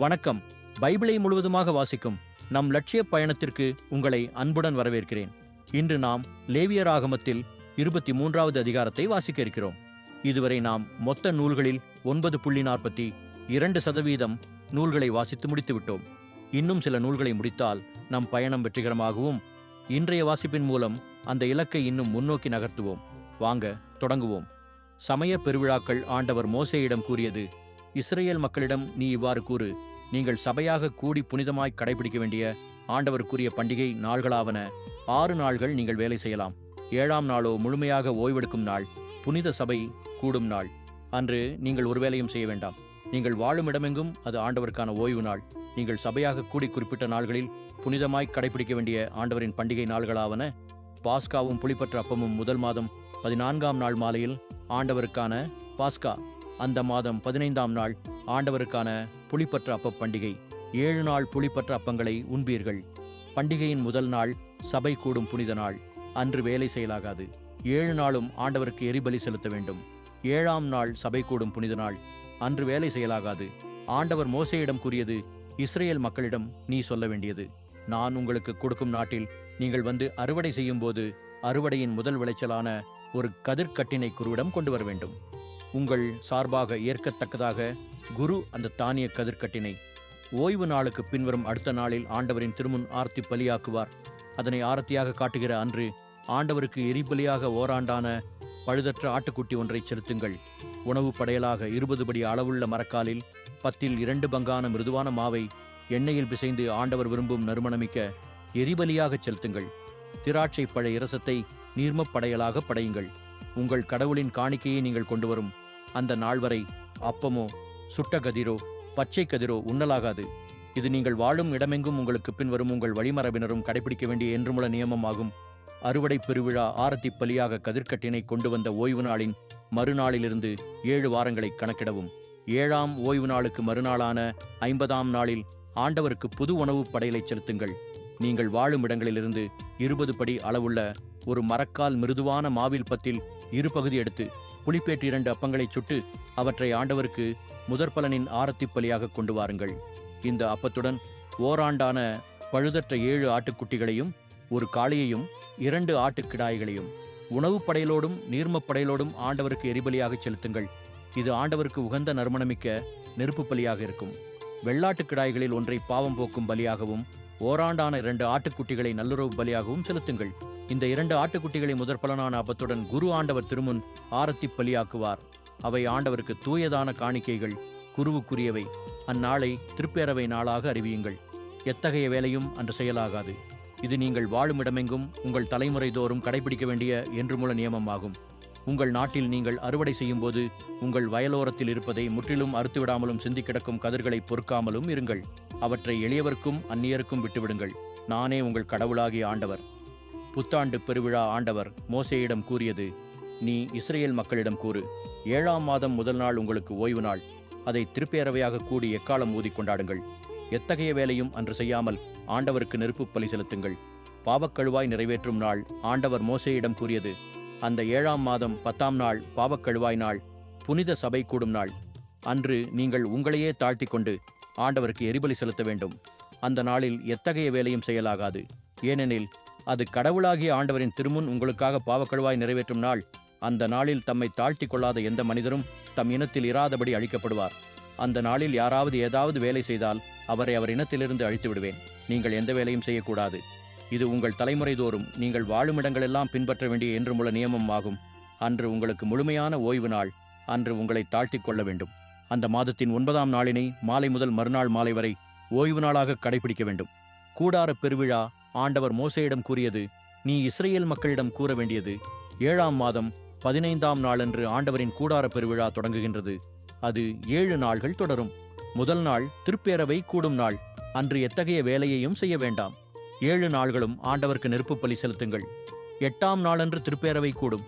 வணக்கம். பைபிளை முழுவதுமாக வாசிக்கும் நம் லட்சிய பயணத்திற்கு உங்களை அன்புடன் வரவேற்கிறேன். இன்று நாம் லேவியர் ஆகமத்தில் இருபத்தி மூன்றாவது அதிகாரத்தை வாசிக்க இருக்கிறோம். இதுவரை நாம் மொத்த நூல்களில் ஒன்பது புள்ளி நாற்பத்தி இரண்டு சதவீதம் நூல்களை வாசித்து முடித்துவிட்டோம். இன்னும் சில நூல்களை முடித்தால் நம் பயணம் வெற்றிகரமாகவும் இன்றைய வாசிப்பின் மூலம் அந்த இலக்கை இன்னும் முன்னோக்கி நகர்த்துவோம். வாங்க தொடங்குவோம். சமய பெருவிழாக்கள் ஆண்டவர் மோசேயிடம் கூறியது இஸ்ரேல் மக்களிடம் நீ இவ்வாறு கூறு நீங்கள் சபையாக கூடி புனிதமாய் கடைபிடிக்க வேண்டிய ஆண்டவருக்குரிய பண்டிகை நாள்களாவன ஆறு நாள்கள் நீங்கள் வேலை செய்யலாம். ஏழாம் நாளோ முழுமையாக ஓய்வெடுக்கும் நாள் புனித சபை கூடும் நாள். அன்று நீங்கள் ஒரு வேலையும் செய்ய வேண்டாம். நீங்கள் வாழும் இடமெங்கும் அது ஆண்டவருக்கான ஓய்வு நாள். நீங்கள் சபையாக கூடி குறிப்பிட்ட நாள்களில் புனிதமாய் கடைபிடிக்க வேண்டிய ஆண்டவரின் பண்டிகை நாள்களாவன பாஸ்காவும் புளிப்பற்ற அப்பமும் முதல் மாதம் பதினான்காம் நாள் மாலையில் ஆண்டவருக்கான பாஸ்கா. அந்த மாதம் பதினைந்தாம் நாள் ஆண்டவருக்கான புளிப்பற்ற அப்ப பண்டிகை. ஏழு நாள் புளிப்பற்ற அப்பங்களை உண்பீர்கள். பண்டிகையின் முதல் நாள் சபை கூடும் புனித நாள். அன்று வேலை செயலாகாது. ஏழு நாளும் ஆண்டவருக்கு எரிபலி செலுத்த வேண்டும். ஏழாம் நாள் சபை கூடும் புனித நாள். அன்று வேலை செயலாகாது. ஆண்டவர் மோசையிடம் கூறியது இஸ்ரேல் மக்களிடம் நீ சொல்ல வேண்டியது. நான் உங்களுக்கு கொடுக்கும் நாட்டில் நீங்கள் வந்து அறுவடை செய்யும்போது அறுவடையின் முதல் விளைச்சலான ஒரு கதிர்கட்டினை குருவிடம் கொண்டு வர வேண்டும். உங்கள் சார்பாக ஏற்கத்தக்கதாக குரு அந்த தானிய கதிர்கட்டினை ஓய்வு நாளுக்கு பின்வரும் அடுத்த நாளில் ஆண்டவரின் திருமுன் ஆர்த்தி பலியாக்குவார். அதனை ஆரத்தியாக காட்டுகிற அன்று ஆண்டவருக்கு எரிபலியாக ஓராண்டான பழுதற்ற ஆட்டுக்குட்டி ஒன்றை செலுத்துங்கள். உணவு படையலாக இருபது படி அளவுள்ள மரக்காலில் பத்தில் இரண்டு பங்கான மிருதுவான மாவை எண்ணெயில் பிசைந்து ஆண்டவர் விரும்பும் நறுமணமிக்க எரிபலியாகச் செலுத்துங்கள். திராட்சை பழ இரசத்தை நீர்மப் படையலாக படையுங்கள். உங்கள் கடவுளின் காணிக்கையை நீங்கள் கொண்டு வரும் அந்த நாள் வரை அப்பமோ சுட்ட கதிரோ பச்சை கதிரோ உண்ணலாகாது. இது நீங்கள் வாழும் இடமெங்கும் உங்களுக்கு பின்வரும் உங்கள் வழிமரபினரும் கடைபிடிக்க வேண்டிய என்றுமுள்ள நியமமாகும் அறுவடை பெருவிழா ஆரத்தி பலியாக கதிர்கட்டினை கொண்டு வந்த ஓய்வு நாளின் மறுநாளிலிருந்து ஏழு வாரங்களை கணக்கிடவும். ஏழாம் ஓய்வு நாளுக்கு மறுநாளான ஐம்பதாம் நாளில் ஆண்டவருக்கு புது உணவு படையலை செலுத்துங்கள். நீங்கள் வாழும் இடங்களிலிருந்து இருபது படி அளவுள்ள ஒரு மரக்கால் மிருதுவான மாவில் பத்தில் இரு பகுதி எடுத்து புளிப்பேற்று இரண்டு அப்பங்களைச் சுட்டு அவற்றை ஆண்டவருக்கு முதற்பலனின் ஆரத்தி பலியாக கொண்டு வாருங்கள். இந்த அப்பத்துடன் ஓராண்டான பழுதற்ற ஏழு ஆட்டுக்குட்டிகளையும் ஒரு காளையையும் இரண்டு ஆட்டுக்கிடாய்களையும் உணவுப் படையலோடும் நீர்மப் படையலோடும் ஆண்டவருக்கு எரிபலியாக செலுத்துங்கள். இது ஆண்டவருக்கு உகந்த நறுமணமிக்க நெருப்புப் பலியாக இருக்கும். வெள்ளாட்டுக் கிடாய்களில் ஒன்றை பாவம் போக்கும் பலியாகவும் ஓராண்டான இரண்டு ஆட்டுக்குட்டிகளை நல்லுறவு பலியாகவும் செலுத்துங்கள். இந்த இரண்டு ஆட்டுக்குட்டிகளை முதற்பலனான அப்பத்துடன் குரு ஆண்டவர் திருமுன் ஆரத்திப் பலியாக்குவார். அவை ஆண்டவருக்கு தூயதான காணிக்கைகள் குருவுக்குரியவை. அந்நாளை திருப்பேரவை நாளாக அறிவியுங்கள். எத்தகைய வேலையும் அன்று செயலாகாது. இது நீங்கள் வாழும் இடமெங்கும் உங்கள் தலைமுறை தோறும் கடைபிடிக்க வேண்டிய என்றுமுள்ள நியமமாகும். உங்கள் நாட்டில் நீங்கள் அறுவடை செய்யும்போது உங்கள் வயலோரத்தில் இருப்பதை முற்றிலும் அறுத்துவிடாமலும் சிந்தி கிடக்கும் கதிர்களை பொறுக்காமலும் இருங்கள். அவற்றை எளியவர்க்கும் அந்நியருக்கும் விட்டுவிடுங்கள். நானே உங்கள் கடவுளாகிய ஆண்டவர். புத்தாண்டு பெருவிழா ஆண்டவர் மோசேயிடம் கூறியது நீ இஸ்ரேல் மக்களிடம் கூறு ஏழாம் மாதம் முதல் நாள் உங்களுக்கு ஓய்வு நாள். அதை திருப்பேரவையாக கூடி எக்காலம் ஊதி கொண்டாடுங்கள். எத்தகைய வேலையும் அன்று செய்யாமல் ஆண்டவருக்கு நெருப்புப் பலி செலுத்துங்கள். பாவக்கழுவாய் நிறைவேற்றும் நாள் ஆண்டவர் மோசேயிடம் கூறியது. அந்த ஏழாம் மாதம் பத்தாம் நாள் பாவக்கழுவாய் நாள் புனித சபை கூடும் நாள். அன்று நீங்கள் உங்களையே தாழ்த்தி கொண்டு ஆண்டவருக்கு எரிபலி செலுத்த வேண்டும். அந்த நாளில் எத்தகைய வேலையும் செய்யலாகாது. ஏனெனில் அது கடவுளாகிய ஆண்டவரின் திருமுன் உங்களுக்காக பாவக்கழுவாய் நிறைவேற்றும் நாள். அந்த நாளில் தம்மை தாழ்த்தி கொள்ளாத எந்த மனிதரும் தம் இனத்தில் இராதபடி அழிக்கப்படுவார். அந்த நாளில் யாராவது ஏதாவது வேலை செய்தால் அவரை அவர் இனத்திலிருந்து அழித்து விடுவேன் நீங்கள் எந்த வேலையும் செய்யக்கூடாது. இது உங்கள் தலைமுறை தோறும் நீங்கள் வாழும் இடங்களெல்லாம் பின்பற்ற வேண்டிய என்றுமுள்ள நியமம் ஆகும். அன்று உங்களுக்கு முழுமையான ஓய்வு நாள். அன்று உங்களை தாழ்த்திக் கொள்ள வேண்டும். அந்த மாதத்தின் ஒன்பதாம் நாளினை மாலை முதல் மறுநாள் மாலை வரை ஓய்வு நாளாக கடைபிடிக்க வேண்டும். கூடார பெருவிழா ஆண்டவர் மோசையிடம் கூறியது நீ இஸ்ரேல் மக்களிடம் கூற வேண்டியது ஏழாம் மாதம் பதினைந்தாம் நாளன்று ஆண்டவரின் கூடார பெருவிழா தொடங்குகின்றது. அது ஏழு நாள்கள் தொடரும். முதல் நாள் திருப்பேரவை கூடும் நாள். அன்று எத்தகைய வேலையையும் செய்ய வேண்டாம். ஏழு நாள்களும் ஆண்டவருக்கு நெருப்புப் பலி செலுத்துங்கள். எட்டாம் நாளன்று திருப்பேரவை கூடும்.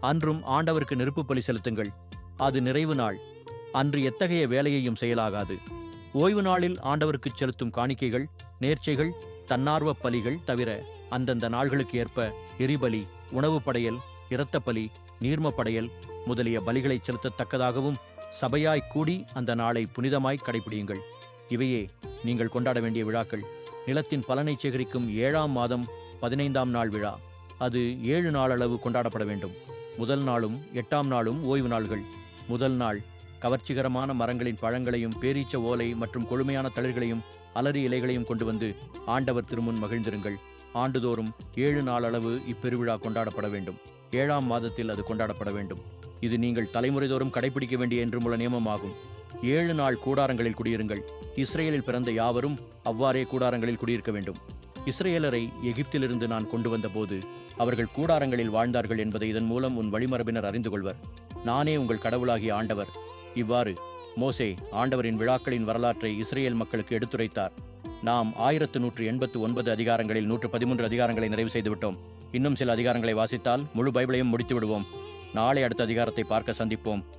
அன்றும் ஆண்டவருக்கு நெருப்பு பலி செலுத்துங்கள். அது நிறைவு நாள். அன்று எத்தகைய வேலையையும் செயலாகாது. ஓய்வு நாளில் ஆண்டவருக்கு செலுத்தும் காணிக்கைகள் நேர்ச்சைகள் தன்னார்வ பலிகள் தவிர அந்தந்த நாள்களுக்கு ஏற்ப எரிபலி உணவு படையல் இரத்தப்பலி நீர்ம படையல் முதலிய பலிகளை செலுத்தத்தக்கதாகவும் சபையாய் கூடி அந்த நாளை புனிதமாய் கடைபிடியுங்கள். இவையே நீங்கள் கொண்டாட வேண்டிய விழாக்கள். நிலத்தின் பலனை சேகரிக்கும் ஏழாம் மாதம் பதினைந்தாம் நாள் விழா. அது ஏழு நாள் அளவு கொண்டாடப்பட வேண்டும். முதல் நாளும் எட்டாம் நாளும் ஓய்வு நாள்கள். முதல் நாள் கவர்ச்சிகரமான மரங்களின் பழங்களையும் பேரீச்ச ஓலை மற்றும் கொழுமையான தளிர்களையும் அலரி இலைகளையும் கொண்டு வந்து ஆண்டவர் திருமுன் மகிழ்ந்திருங்கள். ஆண்டுதோறும் ஏழு நாளளவு இப்பெருவிழா கொண்டாடப்பட வேண்டும். ஏழாம் மாதத்தில் அது கொண்டாடப்பட வேண்டும். இது நீங்கள் தலைமுறைதோறும் கடைபிடிக்க வேண்டிய என்றுமுள்ள நியமமாகும். ஏழு நாள் கூடாரங்களில் குடியிருங்கள். இஸ்ரேலில் பிறந்த யாவரும் அவ்வாறே கூடாரங்களில் குடியிருக்க வேண்டும். இஸ்ரேலரை எகிப்திலிருந்து நான் கொண்டு வந்தபோது அவர்கள் கூடாரங்களில் வாழ்ந்தார்கள் என்பதை இதன் மூலம் உன் வழிமரபினர் அறிந்து கொள்வர். நானே உங்கள் கடவுளாகிய ஆண்டவர். இவ்வாறு மோசே ஆண்டவரின் விழாக்களின் வரலாற்றை இஸ்ரேல் மக்களுக்கு எடுத்துரைத்தார். நாம் ஆயிரத்து நூற்று எண்பத்து ஒன்பது அதிகாரங்களில் நூற்று பதிமூன்று அதிகாரங்களை நிறைவு செய்துவிட்டோம். இன்னும் சில அதிகாரங்களை வாசித்தால் முழு பைபிளையும் முடித்து விடுவோம் நாளை அடுத்த அதிகாரத்தை பார்க்க சந்திப்போம்.